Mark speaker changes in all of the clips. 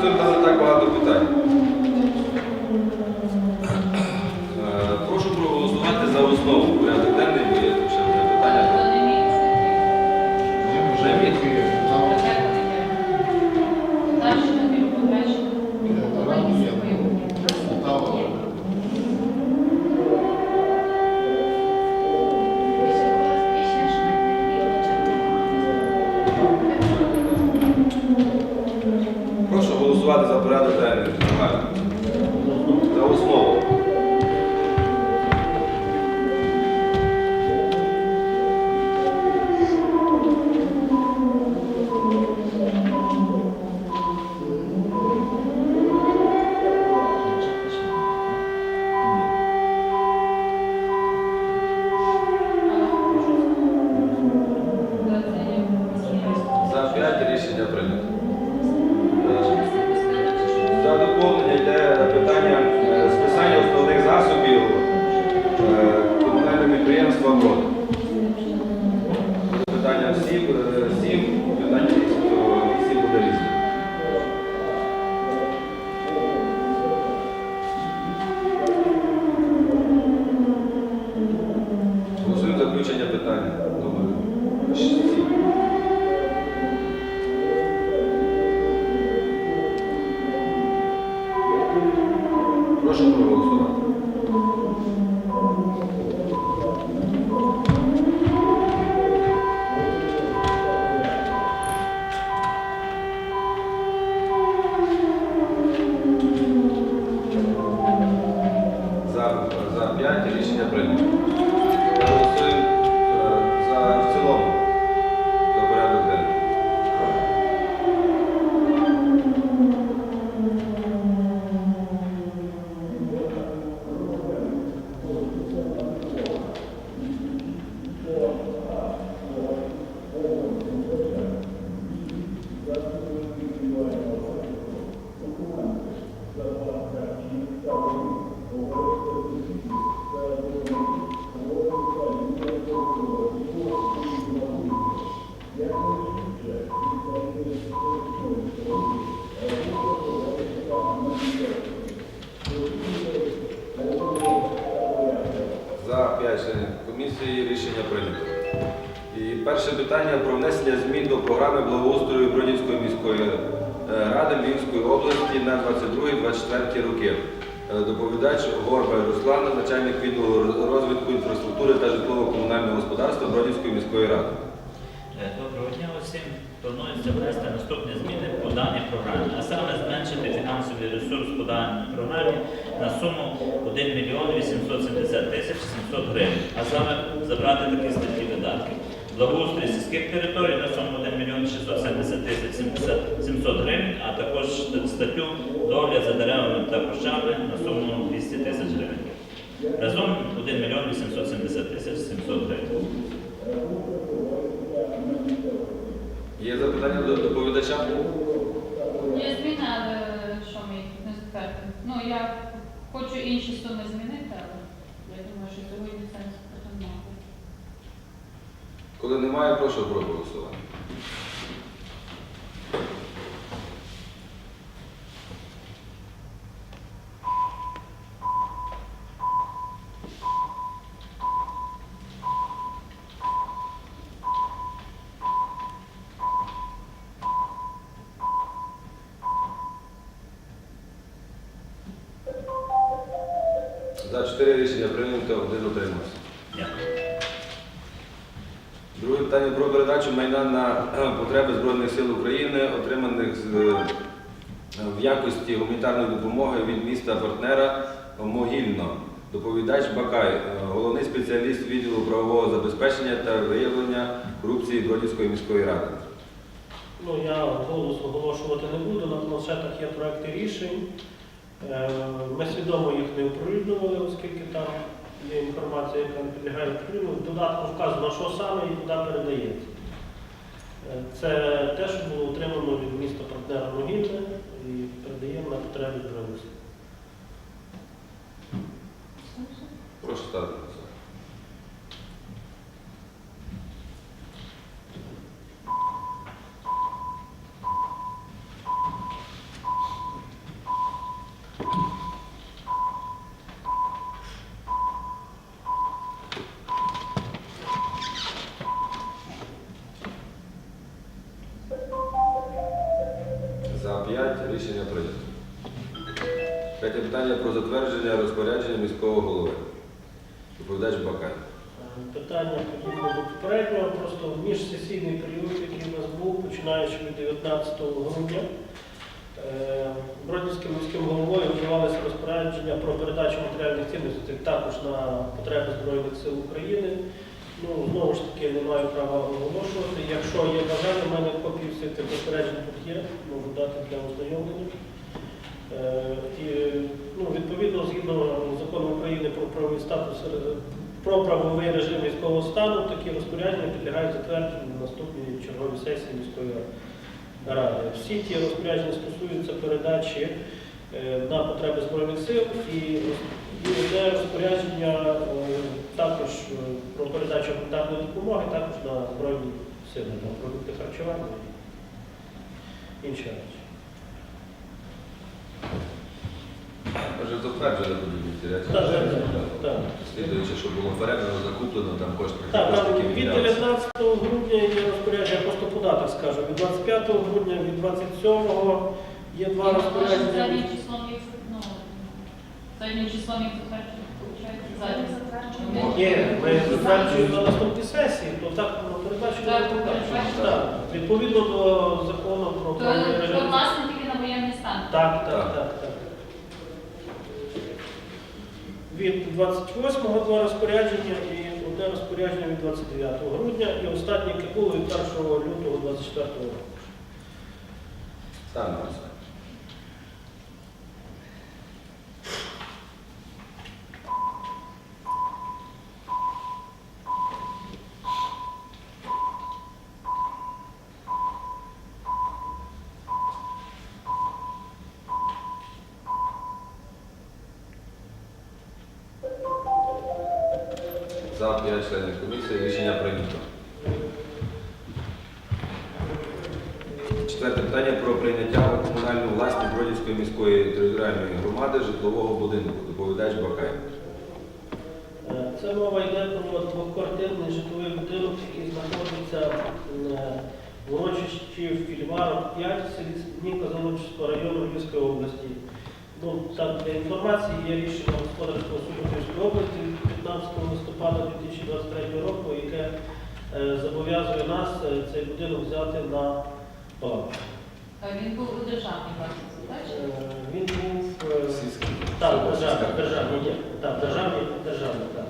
Speaker 1: হুজুর তাহলে তা কোয়া Obrigado. Підприємства Доповідач Горба Руслана, начальник відділу розвитку інфраструктури та житлово-комунального господарства Бродівської міської ради.
Speaker 2: Е, Доброго дня усім. Планується внести наступні зміни по даній програмі, а саме зменшити фінансовий ресурс по даній програмі на суму 1 мільйон 870 тисяч 700 гривень, а саме забрати такі статті видатків. Благоустрій сільських територій на суму 1 мільйон 670 тисяч 70 700 гривень, а також статтю догляд за деревами та кущами на суму 200 тисяч гривень. Разом 1 мільйон 870 тисяч 700 гривень.
Speaker 1: Є запитання до доповідача?
Speaker 3: Є зміни, але що ми не затвердимо? Ну, я хочу інші суми змінити, але я думаю, що сьогодні це не мати.
Speaker 1: Коли немає, прошу проголосувати. За 4 рішення прийнято, один утримався. Питання про передачу майна на е, потреби Збройних сил України, отриманих з, е, в якості гуманітарної допомоги від міста партнера Могильно. Доповідач Бакай, е, головний спеціаліст відділу правового забезпечення та виявлення корупції Бродівської міської ради.
Speaker 4: Ну, я голос оголошувати не буду, на планшетах є проекти рішень. Ми свідомо їх не оприлюднювали, оскільки там є інформація, яка не підлягає оприлюдненню. В додатку вказано, що саме і куди передається. Е, Це те, що було отримано від міста партнера Могіти і передаємо на потреби Збройних
Speaker 1: питання про затвердження розпорядження міського голови. Доповідач Бакай.
Speaker 4: Е, Питання подібне до попереднього, просто в міжсесійний період, який у нас був, починаючи від 19 грудня, е, Бродівським міським головою вживалися розпорядження про передачу матеріальних цінностей також на потреби Збройних сил України. Ну, знову ж таки, не маю права оголошувати. Якщо є бажання, в мене копії всіх тих розпоряджень тут є, можу дати для ознайомлення. Е, ну, відповідно, згідно закону України про правовий статус е, про правовий режим військового стану, такі розпорядження підлягають затвердженню на наступній черговій сесії міської ради. Всі ті розпорядження стосуються передачі е, на потреби Збройних сил і, і розпорядження також про передачу гуманітарної допомоги також на Збройні сили, на продукти харчування і інші речі.
Speaker 1: Може затвердження будуть ці речі.
Speaker 4: Так, так, так, так.
Speaker 1: Слідуючи, що було передано, закуплено, там кошти.
Speaker 4: Так, там від 19 грудня є розпорядження, я просто податок скажу. Від 25 грудня, від 27 є два розпорядження.
Speaker 3: Заднім числом їх, ну, затверджено, виходить, заднім.
Speaker 4: Ні, ми затверджуємо на наступній сесії, то так ну, передбачено.
Speaker 3: Так,
Speaker 4: так. Відповідно до закону про
Speaker 3: То, власне тільки на воєнний стан.
Speaker 4: Так, так,
Speaker 1: Так.
Speaker 4: Від 28-го два розпорядження і одне розпорядження від 29 грудня, і останнє, кипуло від 1 лютого 24 року.
Speaker 1: Ставимо власність міської територіальної громади житлового будинку. Доповідач Бакай.
Speaker 4: Е, Це мова йде про двоквартирний житловий будинок, який знаходиться е, в урочищі Фільварок 5 в селі Ніка Залучського району Львівської області. Ну, там для інформації є рішення господарського суду Львівської області від 15 листопада 2023 року, яке е, зобов'язує нас е, цей будинок взяти на баланс.
Speaker 3: А Він був у державній власності, так?
Speaker 4: Е, Він був е, так, державний, державний, ні, так, державний, державний, так.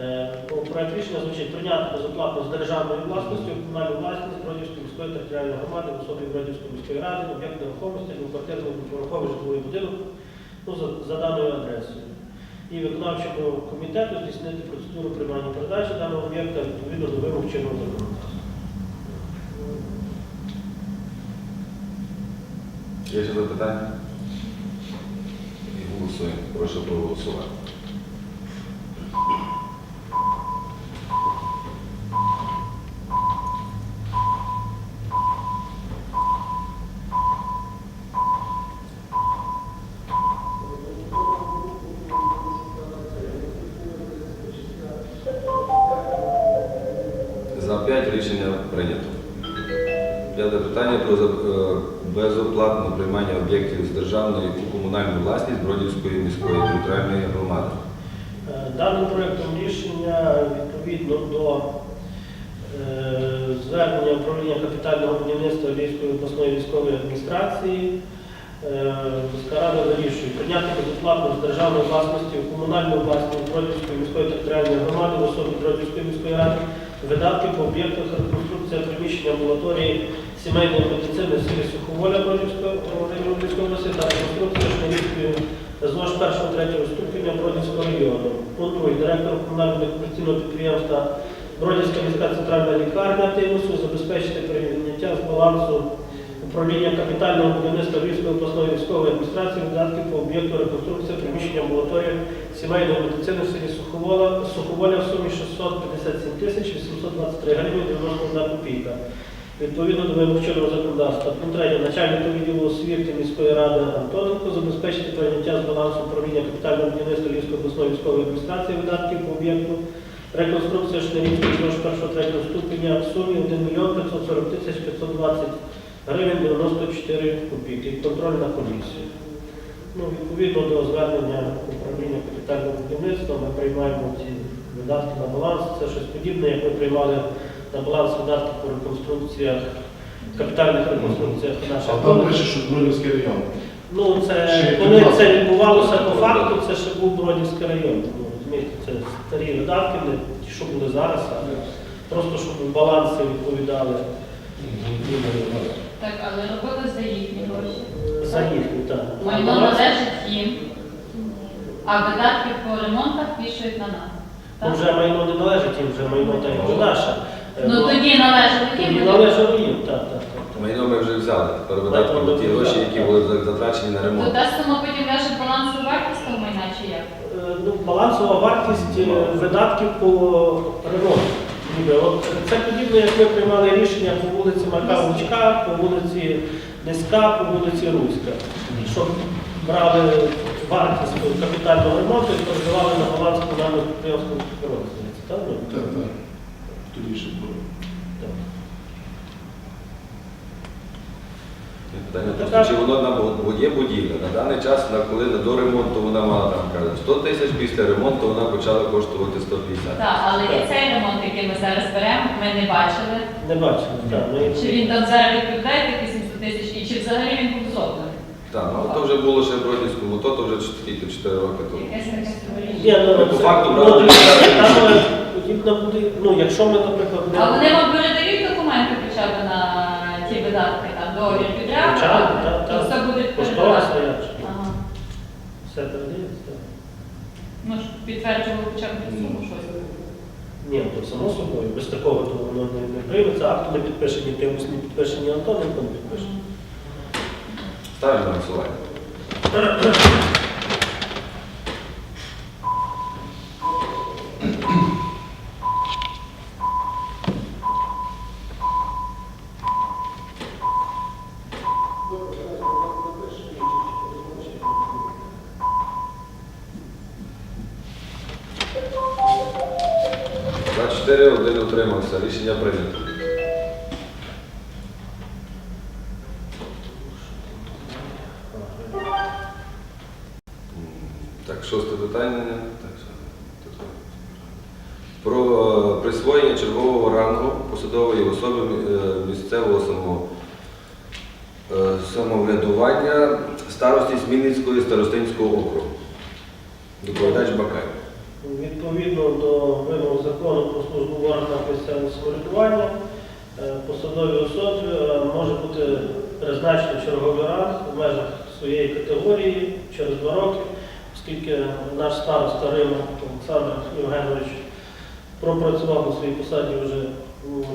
Speaker 4: Е, бо Проект рішення звучить прийняти безоплатно з державної власності у комунальну власність Бродівської міської територіальної громади в особі Бродівської міської ради, об'єкт нерухомості, двоквартирний двоповерховий житловий будинок ну, за, за даною адресою. І виконавчому комітету здійснити процедуру приймання передачі даного об'єкта відповідно до вимог чинного законодавства.
Speaker 1: Є ще запитання? І голосуємо. Прошу проголосувати.
Speaker 4: Відповідно до е, звернення управління капітального будівництва Львівської обласної військової адміністрації. Е, міська рада вирішує прийняти безоплатно з державної власності у комунальну власність Бродівської міської територіальної громади в особі Бродівської міської ради видатки по об'єктах реконструкція приміщення амбулаторії сімейної медицини в селі Суховоля Бродівської області та реконструкція Шнелівської ЗОЖ першого третього ступеня Бродівського району. Пункт. Директор комунального комерційного підприємства Бродівська міська центральна лікарня Тимусу забезпечити прийняття з балансу управління капітального будівництва Львівської обласної військової адміністрації видатків по об'єкту реконструкції приміщення амбулаторії сімейної медицини в селі Суховоля в сумі 657 тисяч 823 гривні 91 копійка. Відповідно до вимог законодавства. Пункт 3. Начальнику відділу освіти міської ради Антоненко забезпечити прийняття з балансу управління капітального будівництва Львівської обласної військової адміністрації видатків по об'єкту реконструкція зож першого третього ступеня в сумі 1 мільйон 540 тисяч 520 гривень 94 копійки. І Контроль на комісію. Ну, відповідно до звернення управління капітального будівництва ми приймаємо ці видатки на баланс. Це щось подібне, як ми приймали на баланс видатки по реконструкціях, капітальних реконструкціях
Speaker 5: А
Speaker 4: наших.
Speaker 5: там пише, що Бродівський район.
Speaker 4: Ну, це
Speaker 5: Ще
Speaker 4: коли це відбувалося по факту, це ще був Бродівський район. Ну, розумієте, це старі видатки, не ті, що були зараз, а просто щоб баланси відповідали
Speaker 3: Так, але робили за їхні гроші.
Speaker 4: за їхні, так.
Speaker 3: Майно належить їм, а видатки по ремонтах пішують на нас.
Speaker 4: Ну,
Speaker 3: Так?
Speaker 4: вже майно не належить їм, вже майно так як вже наше. Е,
Speaker 3: Ну тоді належали їм.
Speaker 4: належало їм, так, так.
Speaker 1: Майно ми вже взяли. Тепер видатки на ті гроші, які були затрачені на ремонт.
Speaker 3: та сума потім ляже балансу вартість майна чи як?
Speaker 4: Е, Ну, балансова вартість е, видатків по ремонту. От це подібно, як ми приймали рішення по вулиці Марка Лучка, по вулиці Низька, по вулиці Руська. Щоб брали вартість капітального ремонту і передавали на баланс комунального підприємства підприємства. Так? ну?
Speaker 5: Так, так. Тоді ще було.
Speaker 4: Так.
Speaker 1: Питання просто, чи воно нам бо є будівля. На даний час, на коли до ремонту вона мала там каже, 100 тисяч, після ремонту вона почала коштувати 150.
Speaker 3: Так, але і цей ремонт, який ми зараз беремо, ми не бачили.
Speaker 4: Не бачили. Так. Ми
Speaker 3: Чи він там зараз відповідає тих 800 тисяч, і чи взагалі він був зроблений?
Speaker 1: Так, ну то вже було ще в Бродівському, то, то вже скільки 4 роки тому.
Speaker 3: Якесь таке
Speaker 4: Ні,
Speaker 3: створіння.
Speaker 4: ну,
Speaker 1: По
Speaker 4: це-
Speaker 1: факту,
Speaker 4: ну,
Speaker 1: правда,
Speaker 4: дивіться, там е, подібно буде, ну, якщо ми, наприклад, не...
Speaker 3: А вони вам документи хоча б на ті видатки, там, договір підряду,
Speaker 4: Звичайно, так,
Speaker 3: то
Speaker 4: так.
Speaker 3: все буде
Speaker 4: Кошторис
Speaker 3: передавати.
Speaker 4: стоять.
Speaker 3: Ага.
Speaker 4: Все передається. так.
Speaker 3: Ну, ж підтверджували хоча б цю суму щось.
Speaker 4: Ні, то само собою, без такого то воно не, не прийметься, акт не підпишені, Тимус не підпишені, Антоненко не підпишені.
Speaker 1: Ставимо на голосування. За 4 один утримався. Рішення прийнято. М, Так, шосте питання. Так, що тут? Про е, присвоєння чергового рангу посадової особи е, місцевого само, е, самоврядування старості Смільницького і Старостинського округу. Доповідач Бакай.
Speaker 4: Відповідно до вимог закону про службу в органах місцевого самоврядування, посадові особи е, може бути призначено черговий ранг в межах своєї категорії через два роки, оскільки наш староста Рима Олександр Євгенович пропрацював на своїй посаді вже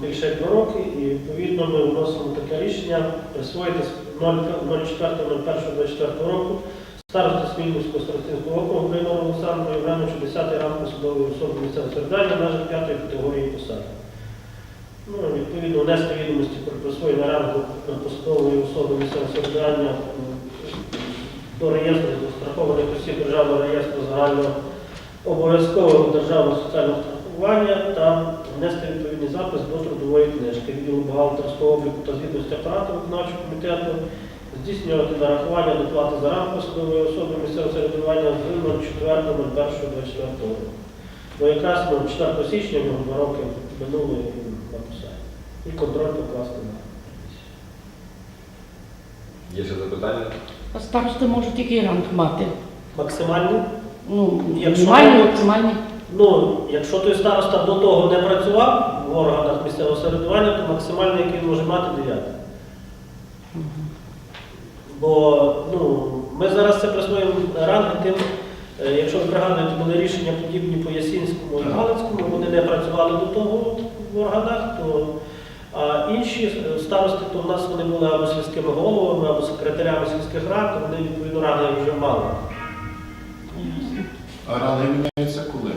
Speaker 4: більше як два роки, і відповідно ми вносимо таке рішення присвоїти з 04.01.24 року староста Смільницького старостинського округу Григору Олександру Євгеновичу 10 ранг посадової особи місцевого середання межах п'ятої категорії посади. Ну, відповідно, внести відомості про присвоєння рангу посадової особи місцевого середання до реєстру застрахованих осіб Державного реєстру загального обов'язкового державного соціального страхування та внести відповідний запис до трудової книжки відділу бухгалтерського обліку та звітності апарату виконавчого комітету здійснювати нарахування доплати за ранг посадової особи місцевого самоврядування з 04.01.24 року. Бо якраз ну, 4 січня в два роки минуло і він. І контроль покласти на комісію.
Speaker 1: Є ще запитання?
Speaker 6: А Старости можуть який ранг мати?
Speaker 4: Максимальний?
Speaker 6: Ну,
Speaker 4: Якщо
Speaker 6: мінімальний, максимальний.
Speaker 4: Ну, якщо той староста до того не працював в органах місцевого самоврядування, то максимальний, який він може мати, 9. Бо ну, ми зараз це присвоїмо ранги тим, е, якщо ви пригадуєте, були рішення подібні по Ясінському і Галицькому, вони не працювали до того в органах, то а інші е, старости, то в нас вони були або сільськими головами, або секретарями сільських рад, то вони відповідно ради вже мали.
Speaker 5: А ранги міняються коли?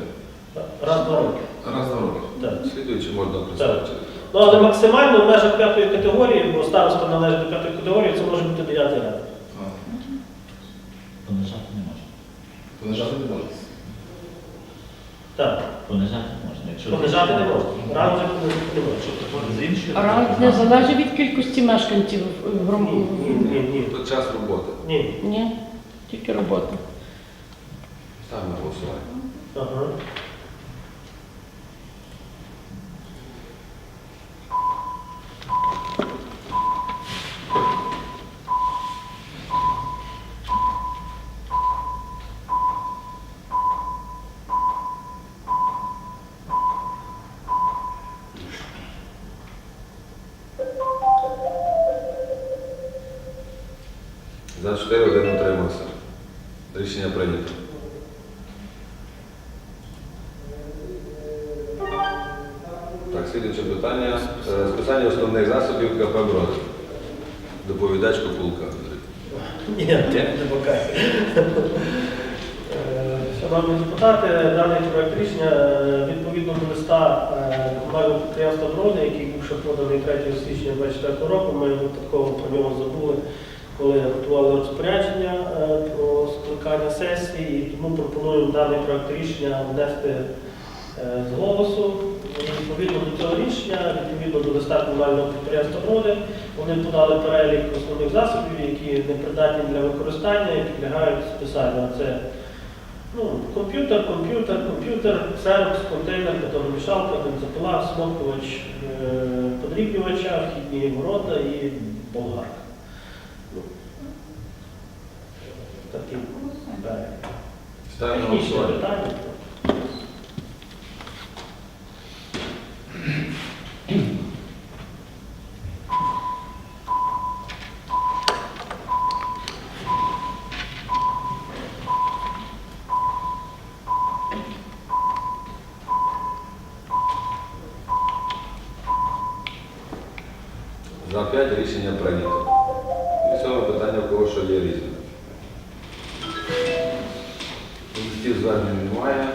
Speaker 4: Раз два роки.
Speaker 5: Раз на роки.
Speaker 4: Так.
Speaker 1: Слідуючи можна присвоїти.
Speaker 4: Ну, але максимально в межах п'ятої категорії, бо староста належить до п'ятої категорії, це може бути дев'ятий ряд.
Speaker 2: Понижати не можна.
Speaker 5: Понижати не можна.
Speaker 4: Так,
Speaker 2: Понижати можна. Якщо
Speaker 4: понижати не можна. Рано вже понижати не можна.
Speaker 2: Якщо приходить з іншої,
Speaker 6: А ранг не залежить від кількості мешканців в
Speaker 4: Ні,
Speaker 6: громаді?
Speaker 4: ні, ні, ні.
Speaker 1: Тут час роботи.
Speaker 4: Ні.
Speaker 6: Ні, тільки робота.
Speaker 1: Ставимо на голосування.
Speaker 4: Ага. Шановні депутати, даний проект рішення е, відповідно до листа е, комунального підприємства Броди, який був ще поданий 3 січня 2024 року, ми випадково про нього забули, коли готували розпорядження е, про скликання сесії, і тому пропонуємо даний проект рішення внести е, з голосу. Відповідно до цього рішення, відповідно до листа комунального підприємства Броди, вони подали перелік основних засобів, які не придатні для використання і підлягають списанню. Це ну, комп'ютер, комп'ютер, комп'ютер, ксерокс, контейнер, бетономішалка, бензопила, смоктувач, е, подрібнювача, вхідні ворота і болгарка. Ну,
Speaker 3: Голосуємо.
Speaker 1: Ставимо
Speaker 4: Технічне питання.
Speaker 1: За 5 рішення прийнято. І сьоме питання, в кого що є різне. Листів звернень немає.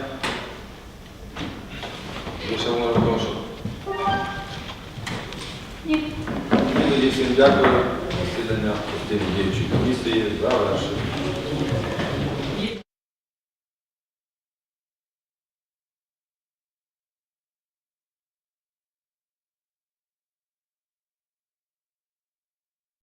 Speaker 1: Лише може прошу.
Speaker 3: Ні.
Speaker 1: І тоді всім дякую. Засідання постійної діючої комісії завершено.